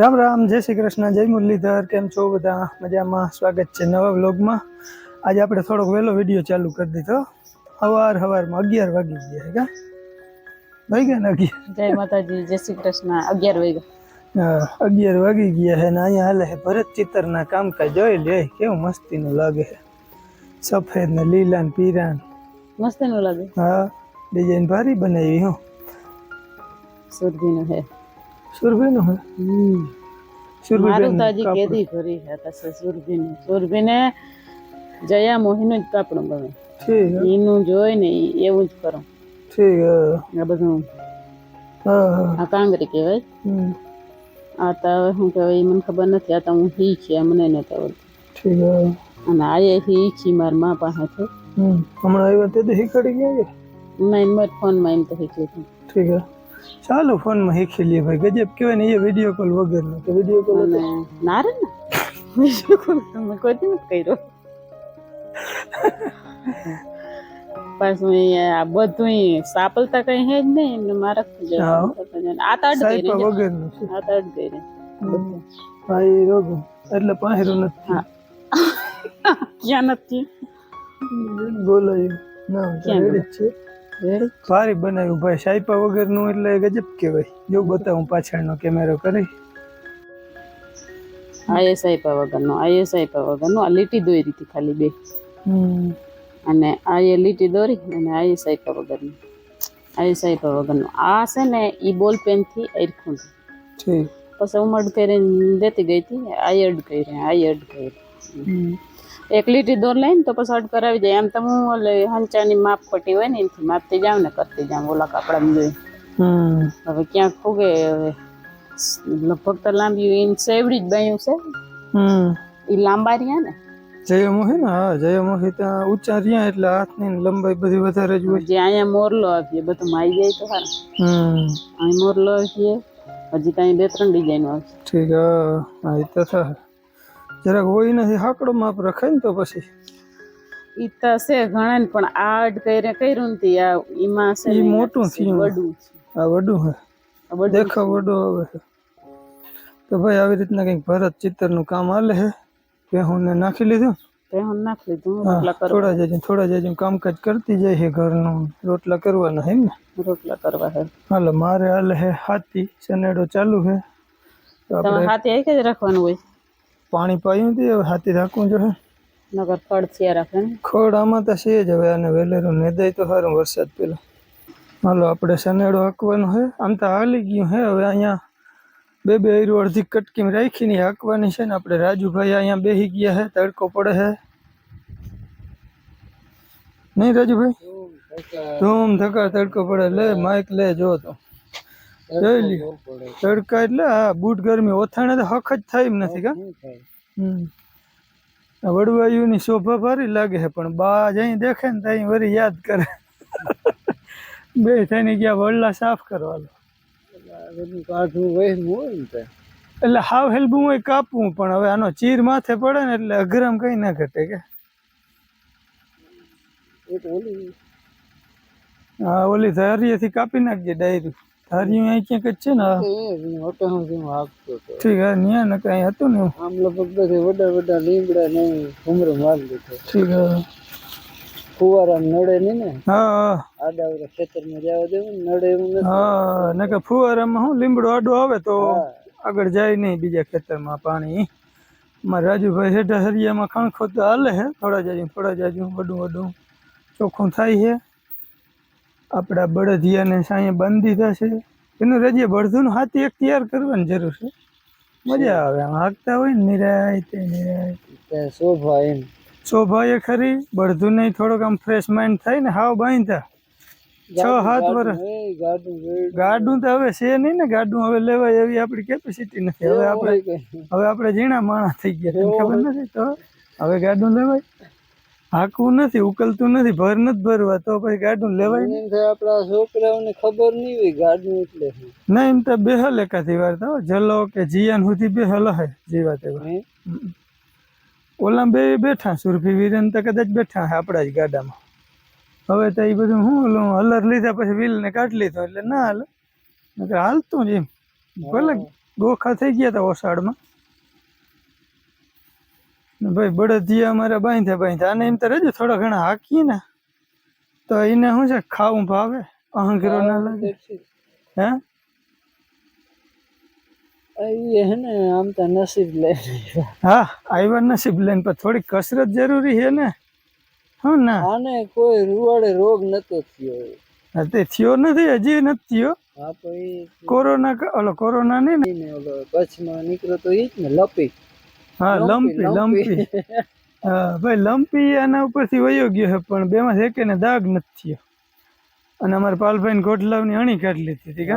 રામ રામ જય શ્રી કૃષ્ણ જય મુરલીધર કેમ છો બધા? મજામાં? સ્વાગત છે નવા વ્લોગમાં. આજે આપણે થોડોક વહેલો વીડિયો ચાલુ કરી દીધો. સવાર સવારમાં અગિયાર વાગી ગયા છે કા? ભાઈ ગયા ને અગિયાર? જય માતાજી જય શ્રી કૃષ્ણ. અગિયાર વાગ્યા. હા, અગિયાર વાગી ગયા છે ને અહીંયા હાલે છે ભરત ચિત્રના કામકાજ. જોઈ લે કેવું મસ્તીનું લાગે છે. સફેદ ને લીલા ને પીરા મસ્તીનું મસ્ત લાગે. હા ડિઝાઇન ભારી બનાવી હું. સુરભી નું હે સુરભીનું હે મારું તો હજી કેદી ભરી હતા સુરભીનું સુરભી નું સુરભી ને જયા મોહી નું જ કાપડું ગમે. એનું જોઈ ને એવું જ કરો. ઠીક આ બધું હા હા. આ કાંગરી કહેવાય. આ તો હવે શું કહેવાય મને ખબર નથી આ તો હું હી છે મને નથી આવડતું. ઠીક હે. અને આ એ શીખી મારા મા પાસેથી. હમ. હમણાં આવ્યા તે તો શીખડી ગયા નહીં મેં મારા ફોનમાં એમ તો શીખી ઠીક હે. ચાલો ફોનમાં શીખી લઈએ ભાઈ. ગજબ કહેવાય ને એ વીડિયો કોલ વગરનો કે વીડિયો કોલ ના રે ને? વિડિયો કોલ તમે કોઈ નથી કર્યો. પાછું આ બધું સાપલતા કઈ હે જ નહીં એમને મારા. આ તો અડ ગઈ. રે વગરનું આ તો અડ ગઈ રે હા એ એટલે પાહેરો નથી. ક્યાં નથી? બોલાયું. ના રેડી છે. ભારી બનાવ્યું ભાઈ. સાઈપા વગરનું એટલે ગજબ કહેવાય. જો બતાવું પાછળનો કેમેરો કરી. આઈએસ આઈપા વગરનો આઈએસ આઈપા વગરનો. આ લીટી દોરી હતી ખાલી બે. હમ. અને આ એ લીટી દોરી અને આઈએસ આઈપા વગરનો. આઈએસ આઈપા વગરનો. આ છે ને ઈ બોલ પેનથી અરખું પછી ઉમડ કરીને દેતી ગઈ હતી આયડ કરી આયડ કરી હમ. એક લીટી દોર લઈને તો પછી અડ કરાવી જાય. એમ તો હું એટલે હંચાની માપ પટી હોય ને એમથી માપતી જાઉં ને કરતી જાઉં ઓલા કપડામાં જોઈ હમ. હવે ક્યાંક ફૂગે હવે લગભગ તો લાંબી એને સેવડી જ બન્યું છે. હમ. એ લાંબા રહ્યા ને. જયમોહી ને હા જયમોહી ત્યાં ઊંચા રહ્યા એટલે હાથની લંબાઈ બધી વધારે જ હોય. જે અહીંયા મોરલો આપીએ બધું માઈ જાય તો સારું હમ. અહીં મોરલો આપીએ હજી કાંઈ બે ત્રણ ડિઝાઇન આવશે. ઠીક હા હા એ તો થાય. જરાક હોય નથી હાકડો માપ રખાય ને તો પછી. ઈ તો છે ઘણા ને પણ આડ અડ કર્યું ને આ ઈમાં છે ઈ મોટું થયું. વડું આ વડું હે. દેખો વડું આવે છે. તો ભાઈ આવી રીતના કંઈક ભરત ચિત્રનું કામ હાલે છે પેહુંને નાખી લીધું? તે હું નાખી લીધું હા, રોટલા કરવા. થોડા જજે થોડા જજે કામકાજ કરતી જાય છે ઘરનું. રોટલા કરવાના હે ને? રોટલા કરવા હે. હાલો મારે હાલે હે હાથી સનેડો ચાલુ છે તો આપણે હાથે આવી જ રાખવાનું હોય? પાણી પાયું હતી હવે હાથી રાખવું જોઈએ. નગર ખડ છે રાખે ને? ખોડ આમાં તો છે જ હવે અને વેલેરું નેદાય તો સારું વરસાદ પેલો. હાલો આપણે સનેડો હાંકવાનો છે આમ તો હાલી ગયું હે હવે અહીંયા બે બે એરું અડધી કટકીમાં રાખીને હાંકવાની છે ને આપણે રાજુભાઈ અહીંયા બેસી ગયા છે તડકો પડે છે નહીં રાજુભાઈ? ધૂમ ધક્કા તડકો પડે. લે માઇક લે જો તો. તડકા એટલે બૂટ ગરમી ઓથાણે તો હક જ થાય એમ નથી કા? હમ. વડવાયુની શોભા ભારી લાગે છે પણ બા જઈ દેખે ને ત્યાં વળી યાદ કરે. બે થઈને ગયા વડલા સાફ કરવાનો એટલે હાવ હેલ્બું હોય કાપવું પણ હવે આનો ચીર માથે પડે ને એટલે અઘરમ કઈ ના ઘટે કે. હા ઓલી ધારીએથી કાપી નાખજે ડાયરી. અહીં ક્યાંક જ છે ને? હા. ઠીક હા ન્યા ને કઈ હતું ને. આમ લગભગ બધે વડા વડા લીમડા ને ઘુમરો મારી લીધો ઠીક હા. ફુવારા નડે નહીં ને હા હા. આડાવડા ખેતરમાં જવા દેવું નડે એવું નથી. હા ને કે ફુવારામાં હું લીમડો આડો આવે તો આગળ જાય નહીં બીજા ખેતરમાં પાણી. મારા રાજુભાઈ હેઠા હરિયામાં ખણખો તો હાલે છે થોડા જાજુ થોડા જાજુ વડું વડું. ચોખ્ખું થાય છે આપણા બળદિયાને સાંયે બાંધી થશે. એનું રજે બળધું હાથી એક તૈયાર કરવાની જરૂર છે. મજા આવે આમ હાંકતા હોય ને નિરાય શોભા એમ. શોભાએ ખરી બળધું નહીં થોડોક આમ ફ્રેશ માઇન્ડ થાય ને હાવ બાંધતા છ સાત વર્ષ ગાડું ગાડું તો હવે છે નહીં ને ગાડું હવે લેવાય એવી આપણી કેપેસિટી નથી. હવે આપણે હવે આપણે ઝીણા માણસ થઈ ગયા ખબર નથી તો? હવે ગાડું લેવાય. હાંકવું નથી ઉકલતું નથી ભર નથી ભરવા તો પછી ગાડું લેવાય નહીં. આપણા છોકરાઓને ખબર નહીં હોય ગાડું એટલે. ના એમ તો બેહલ એકાથી વાર તો જલો કે જીયાન સુધી બેહલ હે જીવા તેવા. હે? ઓલા બે બેઠા સુરભી વીરેન તો કદાચ બેઠા હે આપણા જ ગાડામાં. હવે તો એ બધું હું ઓલું હલર લીધા પછી વ્હીલ ને કાઢી લીધો એટલે ના હાલે. હાલતું જ એમ. ભલે ગોખા થઈ ગયા હતા ઓસાડમાં. ભાઈ બળદિયા અમારે બાંધ્યા બાંધ્યા. આને એમ તો રહેજો થોડા ઘણા હાકીએ ને. તો એને શું છે ખાવું ભાવે? અહંગીરો ના લાગે. હે? આમ તો નસીબ લે હા આવ્યા નસીબ લઈને પણ થોડી કસરત જરૂરી છે ને. હા ના. આને કોઈ રૂવાડે રોગ નતો થયો. તે થયો નથી હજી નથી થયો. હા તો એ કોરોના ઓલો કોરોના ને? ઓલો કચ્છમાં નીકળ્યો તો એ જ ને લપી. હા લંપી લંપી હા ભાઈ લંપી આના ઉપરથી વયો ગયો છે પણ બેમાં છે કે ને દાગ નથી થયો. અને અમારે પાલભાઈ ગોઠલાવની અણી કાઢી લીધી હતી કે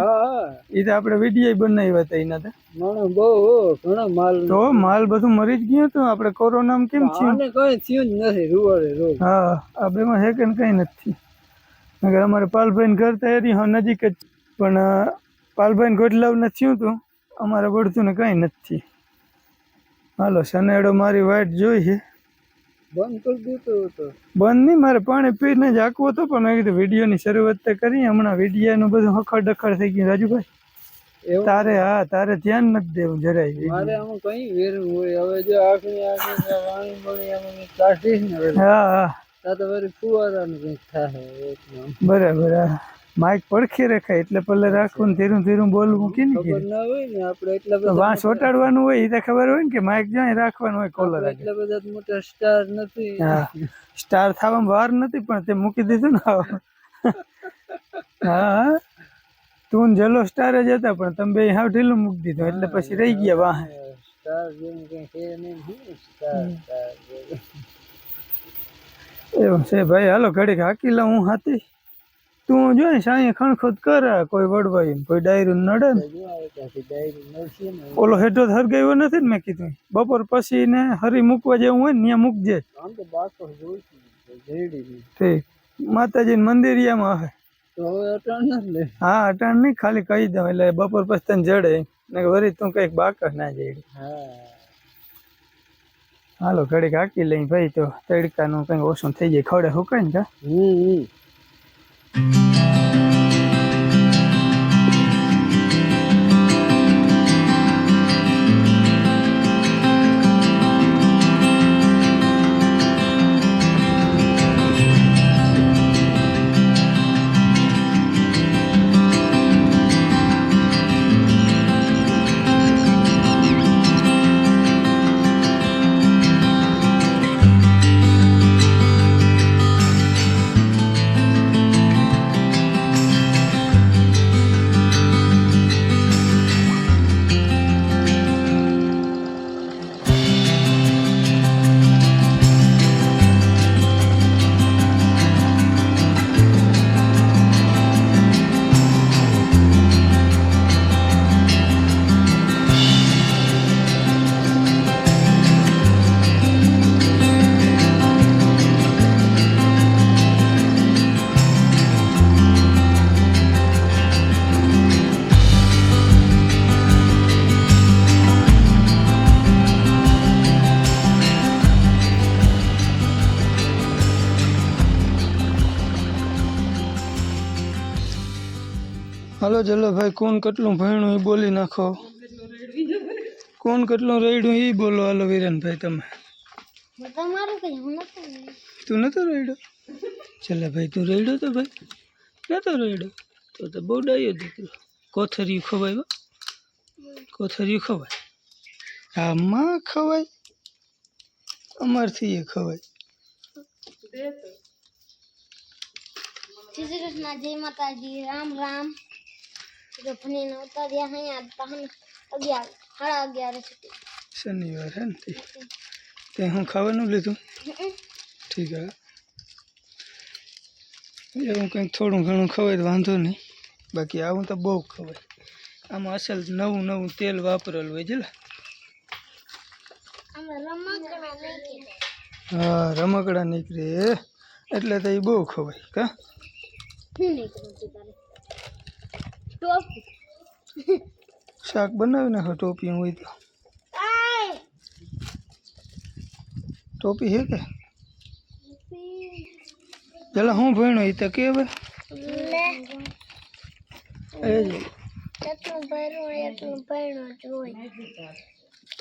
એ તો આપણે વીડિયો બનાવ્યા હતા એના તો. બહુ ઘણો માલ તો માલ બધું મરી જ ગયું હતું આપણે કોરોનામાં કેમ થયું? કઈ થયું જ નથી રૂવાડે રોગ હા આ બેમાં છે કે ને કંઈ નથી નકર અમારે પાલભાઈ ઘર તૈયારી હા નજીક જ પણ પાલભાઈ ગોઠલાવ નથી થયું હતું અમારે ગોઠતું ને કઈ નથી હાલો શનેડો મારી વાઈટ જોઈ છે. બંધ કરી દીધો હતો. બંધ નહીં મારે પાણી પીને જ આખવું હતું પણ મેં કીધું વિડીયોની શરૂઆત તો કરી હમણાં વિડીયાનું બધું હખડ ડખડ થઈ ગયું. રાજુભાઈ તારે હા તારે ધ્યાન નથી દેવું જરાય. મારે આમ કઈ વેર હોય. હવે જો આખી આખી વાણી મળી આમાં કાઢીશ ને હા હા. તા તો વળી ફુવારાનું કંઈક થાય બરાબર હા. માઇક પડખી રખાય એટલે પલ્લે રાખવું ધીરું ધીરું બોલવું કે વાંસ ઓટાડવાનું હોય એ તો ખબર હોય ને કે માઇક જ્યાં રાખવાનું હોય કોલર એટલે બધા મોટા સ્ટાર નથી. હા. સ્ટાર થવામાં વાર નથી પણ તે મૂકી દીધું ને. હા. તું જલો સ્ટાર જ હતા પણ તમે બે હાવ ઢીલું મૂકી દીધું એટલે પછી રહી ગયા વાહ. સ્ટાર જેવું કઈ નહીં સ્ટાર સ્ટાર એવું છે ભાઈ હાલો ઘડીક હાકી લઉં હું હાથી. તું જોઈ સાંઈ ખણખોદ કરે, કોઈ વડવાઈ કોઈ ડાયરું નડે ને. ઓલો હેઠો હરગાવ્યો નથી ને મેં કીધું. બપોર પછી ને હરી મૂકવા જેવું હોય ને ત્યાં મૂકજે. જોઈશું તે માતાજી મંદિરિયામાં હવે હા, અટાણ નહીં, ખાલી કહી દઉં, એટલે બપોર પછી તને જડે. ને વરી તું કંઈક બાકર ના જઈ હાલો, ઘડીક હાકી લઈ ભાઈ તો તડકાનું કઈ ઓછું થઈ જાય. ખવડે હુકાય ને કા હમ હાલો ચલો ભાઈ કોણ કેટલું ભણ્યું એ બોલી નાખો. કોણ કેટલું રેડ્યું એ બોલો હાલો વિરેનભાઈ તમે. તું નતો રેડ્યો? ચાલે ભાઈ તું રેડ્યો તો ભાઈ? નતો રેડ્યો? તો તો બહુ ડાયો દીકરો. કોથરિયું ખવાય હો. કોથરિયું ખવાય? આમાં ખવાય? અમારથી એ ખવાય. શ્રી કૃષ્ણ જય માતાજી રામ રામ. ગફની ને ઉતાર્યા અહીંયા તહન અગિયાર સાડા અગિયાર સુધી શનિવાર હે ને તે? તે હું ખાવાનું લીધું? ઠીક હા એવું કંઈક થોડું ઘણું ખવાય તો વાંધો નહીં. બાકી આવું તો બહુ ખવાય. આમાં અસલ નવું નવું તેલ વાપરેલું હોય છે હા રમકડા નીકળે. એટલે તો એ બહુ ખવાય કા? ટોપી શાક બનાવી નાખો ટોપી હોય તો ટોપી હે કે? પેલા હું ભણ્યો એ તો કે એ હોય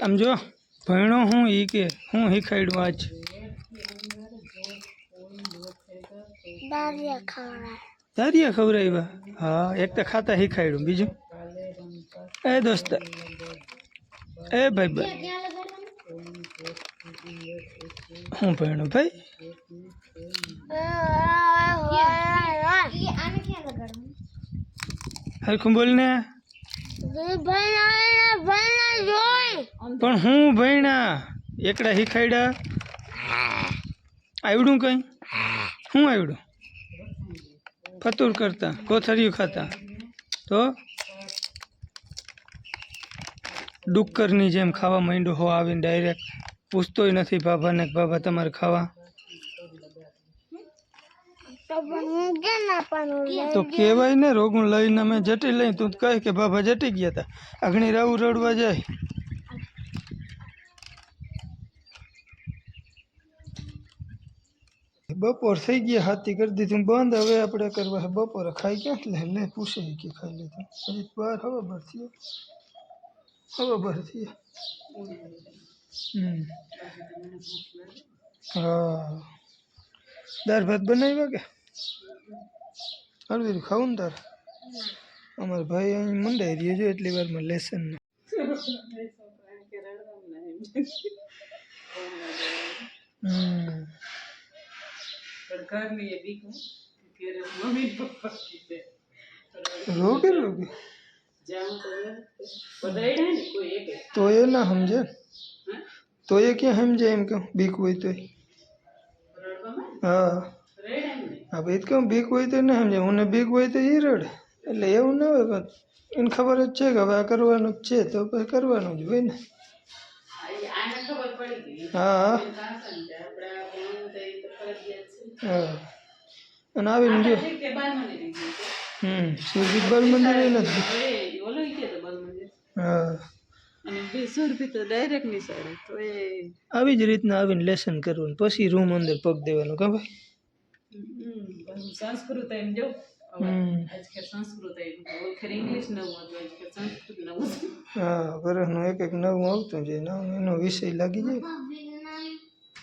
આમ જો ભણ્યો હું ઈ કે હું શીખાડ્યું આજ. દારિયા ખવડાય તારિયા ખવડાવ્યા? હા, એક તો ખાતા શીખાડ્યું બીજું? એ દોસ્ત, એ ભાઈ ભાઈ. હું ભણ્યું ભાઈ? આને ક્યાં લગાડવું હરખું બોલને ભણા ભણા જોઈ પણ હું ભણ્યા, એકડા શીખાડ્યા આવડું કઈ? શું આવડું? ફતુર કરતા કોથળીઓ ખાતા. તો ડુક્કરની જેમ ખાવા માંડ્યો હો, આવીને ડાયરેક્ટ પૂછતોય નથી બાબાને કે બાબા તમારે ખાવા. તો કહેવાય ને રોગું લઈને અમે જટી લઈ, તું કહે કે બાબા જટી ગયા હતા અગ્નિ રાવું રડવા જાય. બપોર થઈ ગયા હાથી કરી દીધું બંધ. હવે આપણે કરવા છે બપોરે ખાઈ ક્યાં લે લે પૂછે કે ખાઈ લીધું. હજી બાર હવે ભર થયો. હવે ભર થયો. હમ. હા. દાળ ભાત બનાવ્યા કે? હળવી ખાવું ને તાર? અમારા ભાઈ અહીં મંડાઈ રહ્યો છે, એટલી વારમાં લેસન હમ. રોગે રોગે તો એ ના સમજે તો એ ક્યાં સમજે એમ કહું બીક હોય તોય હા હા ભાઈ કેમ બીક હોય તો ના સમજે મને બીક હોય તો એ રડે એટલે એવું ના હોય પણ એને ખબર જ છે કે હવે આ કરવાનું જ છે તો પછી કરવાનું જ હોય ને હા હા અને આવીને જો હમ સુરજીત બાલ મંદિર એ નથી હા આવી જ રીતના આવીને લેસન કરવાનું પછી રૂમ અંદર પગ દેવાનું કા ભાઈ સંસ્કૃત એમ જો હમ આજકાલ સંસ્કૃત એમ ઓળખેર ઇંગ્લિશ નવું હતું આજકાલ સંસ્કૃત નવું હા વર્ષનું એક એક નવું આવતું જાય નવું એનો વિષય લાગી જાય વિજ્ઞાન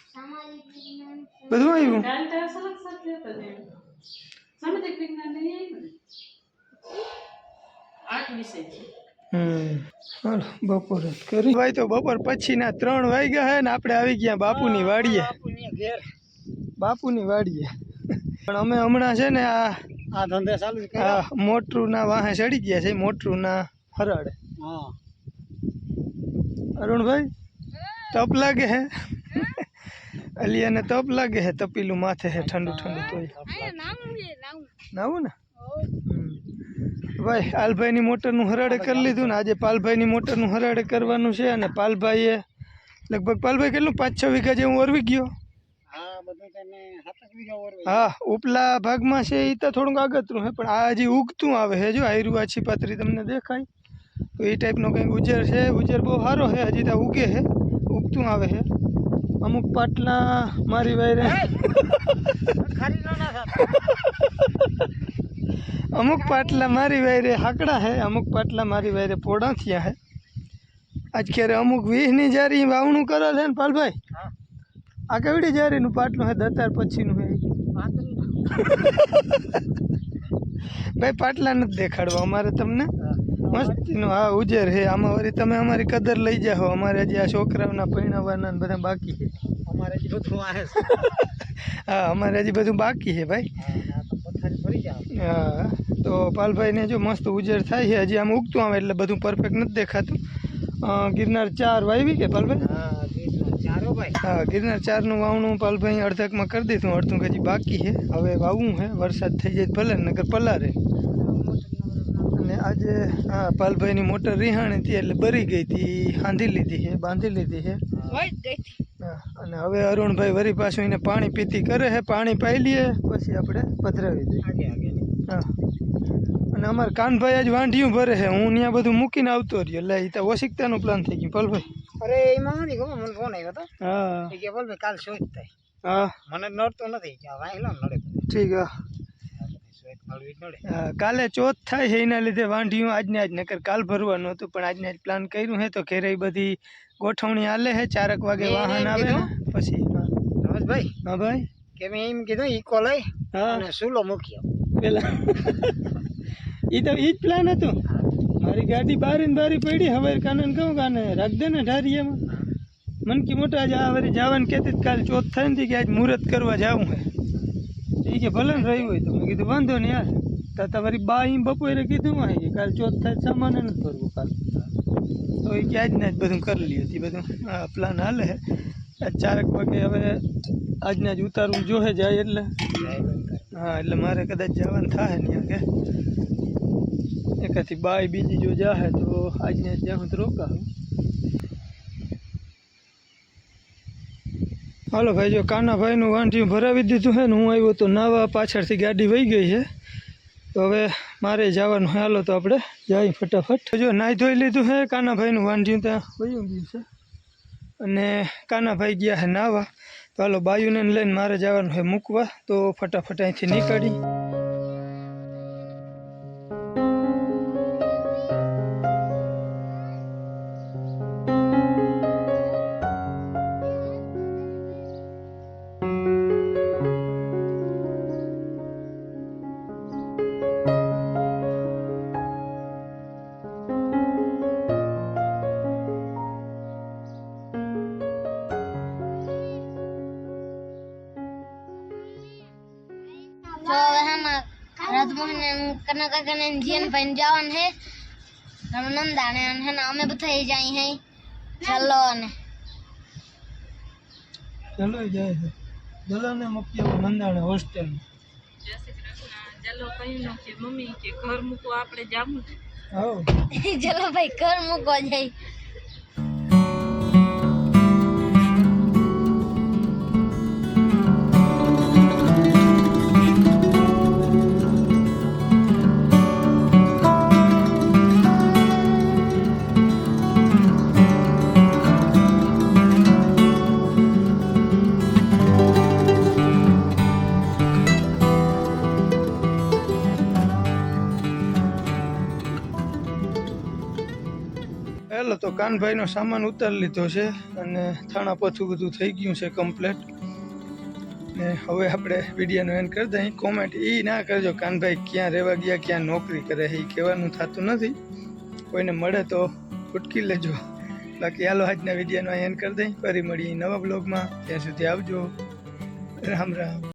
સામાજિક વિજ્ઞાન બધું આવ્યું ચાલતા સરસ સાથે હતા ને સામાજિક વિજ્ઞાન નહીં આવ્યું ને આઠ વિષય છે હમ હાલો બપોરે જ કરી ભાઈ તો બપોર પછીના ત્રણ વાગ્યા હે ને આપણે આવી ગયા બાપુની વાડીએ બાપુની વાડીએ પણ અમે હમણાં છે ને આ આ ધંધે ચાલુ છે આ મોટરુંના વાહે ચડી ગયા છે મોટરુંના હરાડે હા અરુણભાઈ તપ લાગે હે અલિયાને તપ લાગે હે તપીલું માથે હે ઠંડુ ઠંડુ તોય. નાવું ને. ભાઈ આલભાઈની મોટરનું હરાડે કરી લીધું ને આજે પાલભાઈની મોટરનું હરાડે કરવાનું છે અને પાલભાઈએ લગભગ પાલભાઈ કેટલું? પાંચ છ વીઘા જેવું ઓરવી ગયો? હા બધું તમે સાતક વીઘા ઓરવે. હા ઉપલા ભાગમાં છે એ તો થોડુંક આગતરું હે પણ આ હજી ઉગતું આવે હે જો આયરું આછી પાતરી તમને દેખાય. તો એ ટાઈપનો કંઈક ઉજર છે ઉજર બહુ સારો છે હજી ત્યાં ઉગે છે ઉગતું આવે છે અમુક પાટલા મારી વાયરે. અમુક પાટલા મારી વાયરે હાકડા હે અમુક પાટલા મારી વાયરે પોડા થયા હે. આજ ક્યારે અમુક વીસની જારી વાવણું કરે છે ને પાલભાઈ? આ કેવડી જારીનું પાટલું હે? દતાર પછીનું ઈ? ભાઈ પાટલા નથી દેખાડવા અમારે તમને. મસ્તીનું હા ઉજેર છે આમાં વળી તમે અમારી કદર લઈ જાઓ. અમારે હજી આ છોકરાઓના પરણાવવાના બધા બાકી છે. અમારે હજી બધું આવે હા અમારે હજી બધું બાકી છે ભાઈ. હા, તો હા પાલભાઈને જો મસ્ત ઉજેર થાય છે. હજી આમ ઉગતું આવે એટલે બધું પરફેક્ટ નથી દેખાતું. ગિરનાર ચાર વાવી કે પાલભાઈ? હા હા ગિરનાર ચારનું વાવણું પાલભાઈ અડધકમાં કરી દીધું. અડધું હજી બાકી છે. હવે વાવવું છે. વરસાદ થઈ જાય ભલે નગર પલારે. આજે હા પાલભાઈની મોટર રિહાણી હતી એટલે બરી ગઈ હતી. હાંધી લીધી છે બાંધી લીધી છે. અને હવે અરુણભાઈ વરી પાછું એને પાણી પીતી કરે છે પાણી પાઈ લઈએ પછી આપણે પધરાવી દઈએ. હા. અને અમારે કાનભાઈ આજ વાંઢિયું ભરે છે હું ત્યાં બધું મૂકીને આવતો રહ્યો. એટલે એ તો ઓશિકતાનું પ્લાન થઈ ગયું. પાલભાઈ? અરે એમાં નથી ખબર મને ફોન આવ્યો હતો. હા. કે બોલ ભાઈ કાલ શોધ થાય હા. મને નડતો નથી ઠીક હા શ્વેત મળવી નડે હા, કાલે ચોથ થાય છે એના લીધે વાંઢિયું આજને આજ નકર કાલ ભરવાનું હતું પણ આજને આજ પ્લાન કર્યું છે તો ઘેરે બધી ગોઠવણી હાલે છે ચારક વાગે વાહન આવે ને પછી હા. રમેશભાઈ હા ભાઈ? કે મેં એમ કીધું ઈકો લઈ હા. અને સુલો મૂક્યો. પેલા. ઈ તો ઈ જ પ્લાન હતું. મારી ગાડી બારી ને બારી પડી હવે કાને કહું કાને રાખ દે ને એમાં. મન કી મોટા આજ આ વળી જવાનું કહેતી હતી કાલે ચોથ થાય ને કે આજ મુહૂર્ત કરવા જાવું હે. એ કે ભલે રહ્યું હોય તો. મેં કીધું, વાંધો નહીં યાર તો તમારી બા અહીં બપોરે કીધું હોય કે કાલે ચોથ થાય સામાન નથી ભરવું કાલ. તો એ કે આજને જ બધું કરી લીધું હતી બધું પ્લાન હાલે ચારક વાગે હવે આજના જ ઉતારવું જોહે જાય એટલે. હા, એટલે મારે કદાચ જવાનું થાય ને કે. એકાથી બાય બીજી જો જાહે તો આજના જ જાઉં તો રોકાવું હાલો ભાઈ, જો કાનાભાઈનું વાંઢિયું ભરાવી દીધું છે ને, હું આવ્યો તો નાવા પાછળથી ગાડી વહી ગઈ છે. તો હવે મારે જવાનું હોય હાલો તો આપણે જઈએ ફટાફટ. જો નાહી ધોઈ લીધું છે કાનાભાઈનું વાંઢિયું ત્યાં વયું ગયું છે. અને કાનાભાઈ ગયા છે નાવા. તો હાલો બાયુને લઈને મારે જવાનું છે મૂકવા. તો ફટાફટ અહીંથી નીકળી. કનક કાકાને જીન ભાઈ જવાનું હે નંદાણે અને હે ને અમે બધા જાય હે ચાલો અને ચલો જાય છે ચલો ને મૂકી આવો મંદાણે હોસ્ટેલ ચાલો કહ્યું કે મમ્મી કે ઘર મૂકો આપણે જામું આવો ચલો ભાઈ ઘર મૂકવા જાય કાનભાઈનો સામાન ઉતારી લીધો છે અને થાણા પાછું બધું થઈ ગયું છે કમ્પ્લેટ ને હવે આપણે વિડીયોનો એન્ડ કરી દઈએ. કોમેન્ટ એ ના કરજો કાનભાઈ ક્યાં રહેવા ગયા, ક્યાં નોકરી કરે એ કહેવાનું થતું નથી. કોઈને મળે તો ઉટકી લેજો. બાકી હાલો આજના વિડીયોનો એન્ડ કરી દઈએ. ફરી મળીએ નવા બ્લોગમાં ત્યાં સુધી આવજો. રામ રામ.